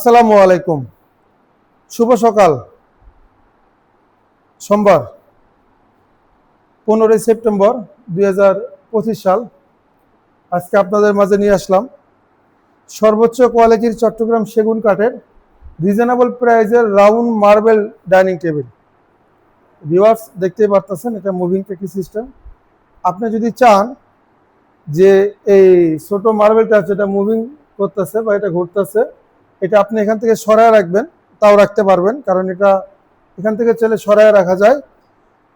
আসসালামু আলাইকুম। শুভ সকাল। সোমবার, পনেরোই সেপ্টেম্বর দুই হাজার পঁচিশ সাল। আজকে আপনাদের মাঝে নিয়ে আসলাম সর্বোচ্চ কোয়ালিটির চট্টগ্রাম সেগুন কাঠের রিজনেবল প্রাইজের round marble dining table. Viewers, দেখতেই পারতেছেন এটা মুভিং টেকি সিস্টেম। আপনি যদি চান যে এই ছোট মার্বেলটা যেটা মুভিং করতেছে বা এটা ঘুরতেছে এটা আপনি এখান থেকে সরায় রাখবেন, তাও রাখতে পারবেন, কারণ এটা এখান থেকে চলে সরায় রাখা যায়।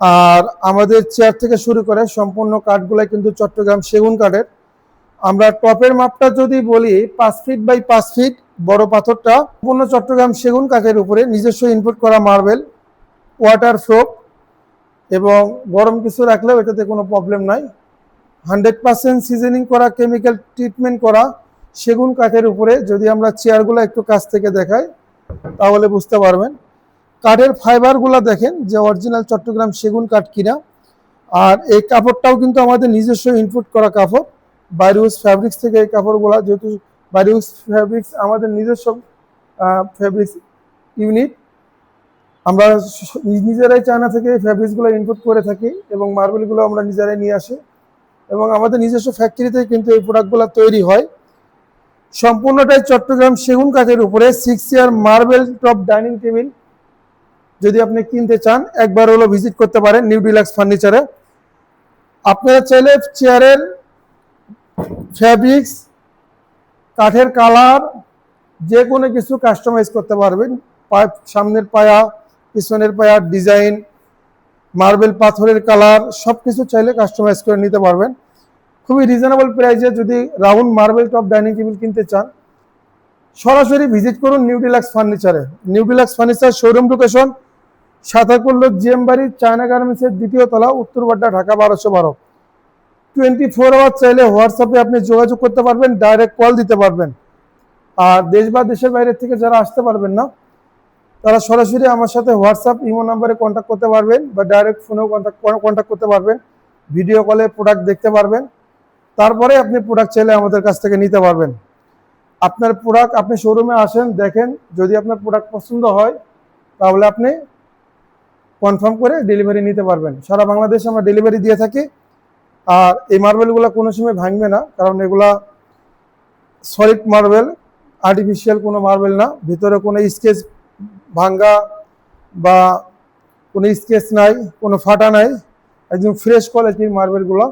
আর আমাদের চেয়ার থেকে শুরু করে সম্পূর্ণ কাঠগুলাই কিন্তু চট্টগ্রাম সেগুন কাঠের। আমরা টপের মাপটা যদি বলি, পাঁচ ফিট বাই পাঁচ ফিট বড় পাথরটা, সম্পূর্ণ চট্টগ্রাম সেগুন কাঠের উপরে নিজস্ব ইনপুট করা মার্বেল ওয়াটার প্রুফ এবং গরম কিছু রাখলেও এটাতে কোনো প্রবলেম নাই। হান্ড্রেড পার্সেন্ট সিজনিং করা কেমিক্যাল ট্রিটমেন্ট করা সেগুন কাঠের উপরে যদি আমরা চেয়ারগুলো একটু কাছ থেকে দেখাই, তাহলে বুঝতে পারবেন। কাঠের ফাইবারগুলো দেখেন যে অরিজিনাল চট্টগ্রাম সেগুন কাঠ কিনা। আর এই কাপড়টাও কিন্তু আমাদের নিজস্ব ইনপুট করা কাপড়। বাইরিউস ফ্যাব্রিক্স থেকে এই কাপড়গুলো যেহেতু বাইরিউস ফ্যাব্রিক্স আমাদের নিজস্ব ফ্যাব্রিক্স ইউনিট আমরা নিজেরাই চায়না থেকে ফ্যাব্রিক্সগুলো ইনপুট করে থাকি এবং মার্বেলগুলো আমরা নিজেরাই নিয়ে আসি। এবং আমাদের নিজস্ব ফ্যাক্টরিতে কিন্তু এই প্রোডাক্টগুলো তৈরি হয়। সম্পূর্ণটাই চট্টগ্রাম সেগুন কাঠের উপরে six year marble top dining table যদি আপনি কিনতে চান, একবার হলো ভিজিট করতে পারেন নিউ ডিলাক্স ফার্নিচারে আপনারা চাইলে চেয়ারের ফ্যাব্রিক্স কাঠের কালার যে কোনো কিছু কাস্টমাইজ করতে পারবেন। সামনের পায়া, পিছনের পায়া ডিজাইন মার্বেল পাথরের কালার সব কিছু চাইলে কাস্টমাইজ করে নিতে পারবেন। খুবই রিজনেবল প্রাইসে যদি round marble top dining table কিনতে চান, সরাসরি ভিজিট করুন new deluxe ফার্নিচারে new deluxe furniture showroom location সাতাকুল্লো GM বাড়ি চায়না গার্মেন্টসের দ্বিতীয় তলা, উত্তরবাড্ডা, ঢাকা বারোশো বারো। টোয়েন্টি ফোর আওয়ার চাইলে হোয়াটসঅ্যাপে আপনি যোগাযোগ করতে পারবেন ডাইরেক্ট কল দিতে পারবেন। আর দেশ বা দেশের বাইরে থেকে যারা আসতে পারবেন না, তারা সরাসরি আমার সাথে হোয়াটসঅ্যাপ ইমো নাম্বারে কন্ট্যাক্ট করতে পারবেন বা ডাইরেক্ট ফোনেও কন্ট্যাক্ট কন্ট্যাক্ট করতে পারবেন। ভিডিও কলে প্রোডাক্ট দেখতে পারবেন। তারপরে আপনি প্রোডাক্ট চাইলে আমাদের কাছ থেকে নিতে পারবেন। আপনার প্রোডাক্ট আপনি শোরুমে আসেন, দেখেন, যদি আপনার প্রোডাক্ট পছন্দ হয়, তাহলে আপনি কনফার্ম করে ডেলিভারি নিতে পারবেন। সারা বাংলাদেশে আমরা ডেলিভারি দিয়ে থাকি। আর এই মার্বেলগুলো কোনো সময় ভাঙবে না, কারণ এগুলা সলিড মার্বেল আর্টিফিশিয়াল কোনো মার্বেল না। ভিতরে কোনো স্কেচ ভাঙ্গা বা কোনো স্কেচ নাই, কোনো ফাটা নাই। একদম ফ্রেশ কোয়ালিটির মার্বেলগুলো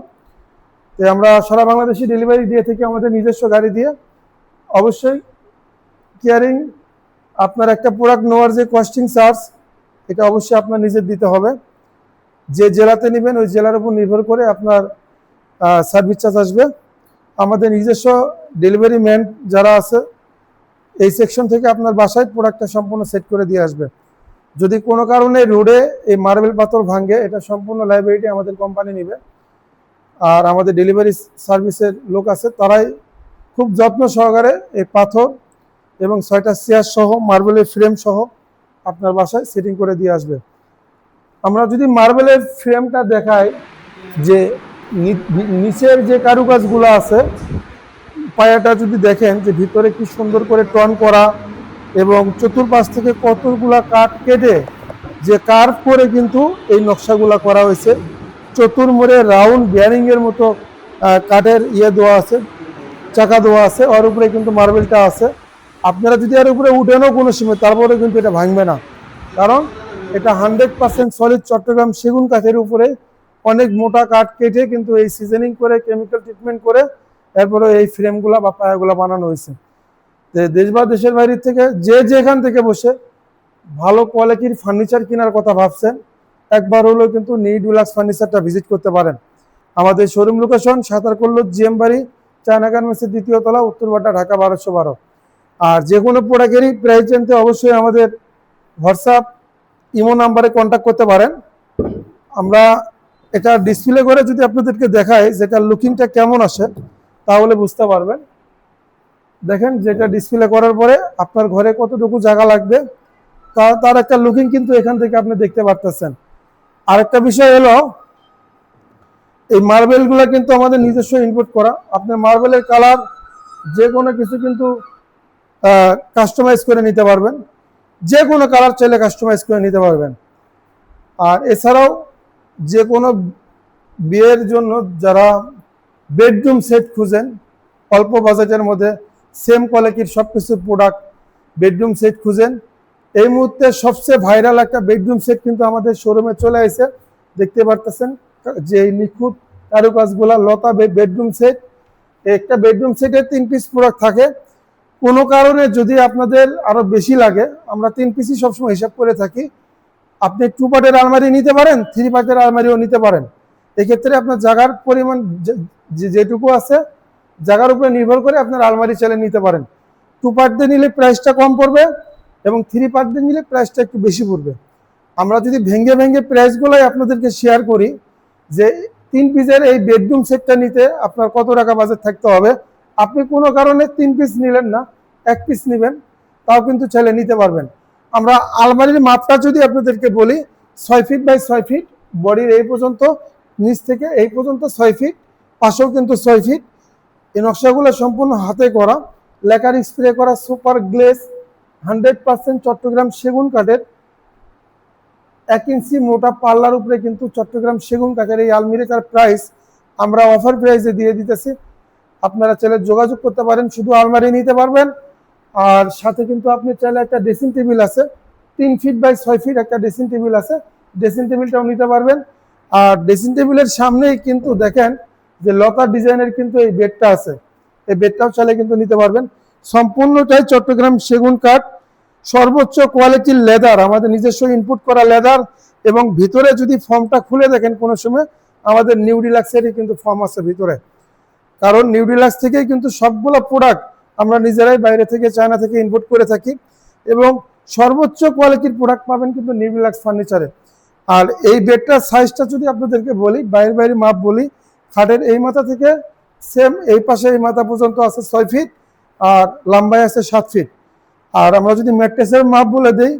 তো আমরা সারা বাংলাদেশে ডেলিভারি দিয়ে থেকে আমাদের নিজস্ব গাড়ি দিয়ে। অবশ্যই কেয়ারিং আপনার একটা প্রোডাক্ট নেওয়ার যে কস্টিং চার্জ এটা অবশ্যই আপনার নিজের দিতে হবে। যে জেলাতে নেবেন, ওই জেলার উপর নির্ভর করে আপনার সার্ভিস চার্জ আসবে। আমাদের নিজস্ব ডেলিভারি ম্যান যারা আছে, এই সেকশন থেকে আপনার বাসায় প্রোডাক্টটা সম্পূর্ণ সেট করে দিয়ে আসবে। যদি কোনো কারণে রোডে এই মার্বেল পাথর ভাঙে, এটা সম্পূর্ণ লাইব্রেরিটি আমাদের কোম্পানি নেবে। আর আমাদের ডেলিভারি সার্ভিসের লোক আছে, তারাই খুব যত্ন সহকারে এই পাথর এবং ছয়টা চেয়ার সহ, মার্বেলের ফ্রেম সহ আপনার বাসায় সেটিং করে দিয়ে আসবে। আমরা যদি মার্বেলের ফ্রেমটা দেখাই যে নিচের যে কারুকাজগুলো আছে, পায়াটা যদি দেখেন যে ভিতরে কি সুন্দর করে টন করা এবং চতুর্পাশ থেকে কতগুলা কাঠ কেটে যে কার্ভ করে কিন্তু এই নকশাগুলা করা হয়েছে। চতুর্মোড়ে রাউন্ড বিয়ারিং এর মতো কাঠের ইয়ে দেওয়া আছে, চাকা দেওয়া আছে, ওর উপরে কিন্তু মার্বেলটা আছে। আপনারা যদি এর উপরে উঠেনও কোনো সময় তারপরে কিন্তু এটা ভাঙবে না। কারণ এটা হান্ড্রেড পার্সেন্ট সলিড চট্টগ্রাম সেগুন কাঠের উপরে অনেক মোটা কাঠ কেটে কিন্তু এই সিজনিং করে কেমিক্যাল ট্রিটমেন্ট করে এরপরে এই ফ্রেমগুলা বা পায়াগুলা বানানো হয়েছে। দেশ বা দেশের বাইরের থেকে যে যেখান থেকে বসে ভালো কোয়ালিটির ফার্নিচার কেনার কথা ভাবছেন একবার হলেও কিন্তু নিউ ডিলাক্স ফার্নিচারটা ভিজিট করতে পারেন। আমাদের শোরুম লোকেশন সাঁতারকল্লো জিএম বাড়ি চায়না গার্মেন্টসের দ্বিতীয় তলা, উত্তরবাড্ডা, ঢাকা বারোশো বারো। আর যে কোনো প্রোডাক্টেরই প্রাইস জানতে অবশ্যই আমাদের হোয়াটসঅ্যাপ ইমো নাম্বারে কন্ট্যাক্ট করতে পারেন। আমরা এটা ডিসপ্লে করে যদি আপনাদেরকে দেখাই যেটা লুকিংটা কেমন আসে, তাহলে বুঝতে পারবেন। দেখেন যেটা ডিসপ্লে করার পরে আপনার ঘরে কতটুকু জায়গা লাগবে তার একটা লুকিং কিন্তু এখান থেকে আপনি দেখতে পারতেছেন। আরেকটা বিষয় হলো, এই মার্বেলগুলো কিন্তু আমাদের নিজস্ব ইনপুট করা। আপনার মার্বেলের কালার যে কোনো কিছু কিন্তু কাস্টমাইজ করে নিতে পারবেন। যে কোনো কালার চাইলে কাস্টমাইজ করে নিতে পারবেন। আর এছাড়াও যে কোনো বিয়ের জন্য যারা বেডরুম সেট খুঁজেন, অল্প বাজেটের মধ্যে সেম কোয়ালিটির সব কিছু প্রোডাক্ট বেডরুম সেট খুঁজেন এই মুহূর্তে সবচেয়ে ভাইরাল একটা বেডরুম সেট কিন্তু আমাদের শোরুমে চলে এসেছে দেখতে পারতেছেন যে নিখুঁত কারুকাজগুলা লতা বেডরুম সেট একটা বেডরুম সেটের তিন পিস প্রোডাক্ট থাকে। কোনো কারণে যদি আপনাদের আরও বেশি লাগে, আমরা তিন পিসই সবসময় হিসাব করে থাকি। আপনি টু পার্টের আলমারি নিতে পারেন থ্রি পার্টের আলমারিও নিতে পারেন। এক্ষেত্রে আপনার জায়গার পরিমাণ যেটুকু আছে, জায়গার উপরে নির্ভর করে আপনার আলমারি চালিয়ে নিতে পারেন। টু পার্ট দিয়ে নিলে প্রাইসটা কম পড়বে। এবং থ্রি পার্ট নিলে প্রাইসটা একটু বেশি পড়বে। আমরা যদি ভেঙে ভেঙে প্রাইসগুলোই আপনাদেরকে শেয়ার করি, যে তিন পিসের এই বেডরুম সেটটা নিতে আপনার কত টাকা বাজেট থাকতে হবে, আপনি কোনো কারণে তিন পিস নিলেন না, এক পিস নেবেন, তাও কিন্তু চাইলে নিতে পারবেন। আমরা আলমারির মাপটা যদি আপনাদেরকে বলি, ছয় ফিট বাই ছয় ফিট বডির এই পর্যন্ত, নিচ থেকে এই পর্যন্ত ছয় ফিট পাশেও কিন্তু ছয় ফিট এই নকশাগুলো সম্পূর্ণ হাতে করা লেকার স্প্রে করা super gloss hundred percent Chattogram সেগুন কাঠের এক ইঞ্চি মোটা পাল্লার উপরে কিন্তু চট্টগ্রাম সেগুন কাঠের এই আলমিরাটার প্রাইস আমরা অফার প্রাইসে দিয়ে দিতেছি। আপনারা চাইলে যোগাযোগ করতে পারেন, শুধু আলমারি নিতে পারবেন। আর সাথে কিন্তু আপনি চাইলে একটা ড্রেসিং টেবিল আছে, তিন ফিট বাই ছয় ফিট একটা ড্রেসিং টেবিল আছে। ড্রেসিং টেবিলটাও নিতে পারবেন। আর ড্রেসিং টেবিলের সামনেই কিন্তু দেখেন যে লতা ডিজাইনের কিন্তু এই বেডটা আছে। এই বেডটাও চাইলে কিন্তু নিতে পারবেন। সম্পূর্ণটাই চট্টগ্রাম সেগুন কাঠ। সর্বোচ্চ কোয়ালিটির লেদার আমাদের নিজস্ব ইনপুট করা লেদার এবং ভিতরে যদি ফর্মটা খুলে দেখেন কোনো সময়, আমাদের নিউ ডিলাক্সেরই কিন্তু ফর্ম আছে ভিতরে। কারণ নিউ ডিলাক্স থেকেই কিন্তু সবগুলো প্রোডাক্ট আমরা নিজেরাই বাইরে থেকে চায়না থেকে ইনপুট করে থাকি এবং সর্বোচ্চ কোয়ালিটির প্রোডাক্ট পাবেন কিন্তু নিউ ডিলাক্স ফার্নিচারে আর এই বেডটার সাইজটা যদি আপনাদেরকে বলি, বাইরে বাইরে মাপ বলি, খাটের এই মাথা থেকে সেম এই পাশে এই মাথা পর্যন্ত আছে ছয় ফিট আর লম্বায় আছে সাত ফিট আর আমরা যদি ম্যাট্রেসের মাপ বলে দিই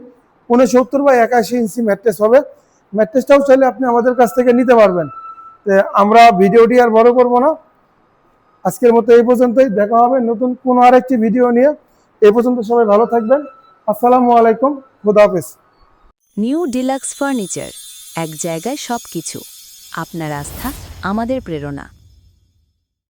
উনসত্তর বা একাশি ইঞ্চি ম্যাট্রেস হবে। ম্যাট্রেসটাও চাইলে আপনি আমাদের কাছ থেকে নিতে পারবেন। আমরা ভিডিওটি আর বড় করব না। আজকের মতো এই পর্যন্তই। দেখা হবে নতুন কোনো আরেকটি ভিডিও নিয়ে। এই পর্যন্ত সবাই ভালো থাকবেন। আসসালামু আলাইকুম। হাফিজ। নিউ ডিলাক্স ফার্নিচার, এক জায়গায় সব কিছু আপনার আস্থা, আমাদের প্রেরণা।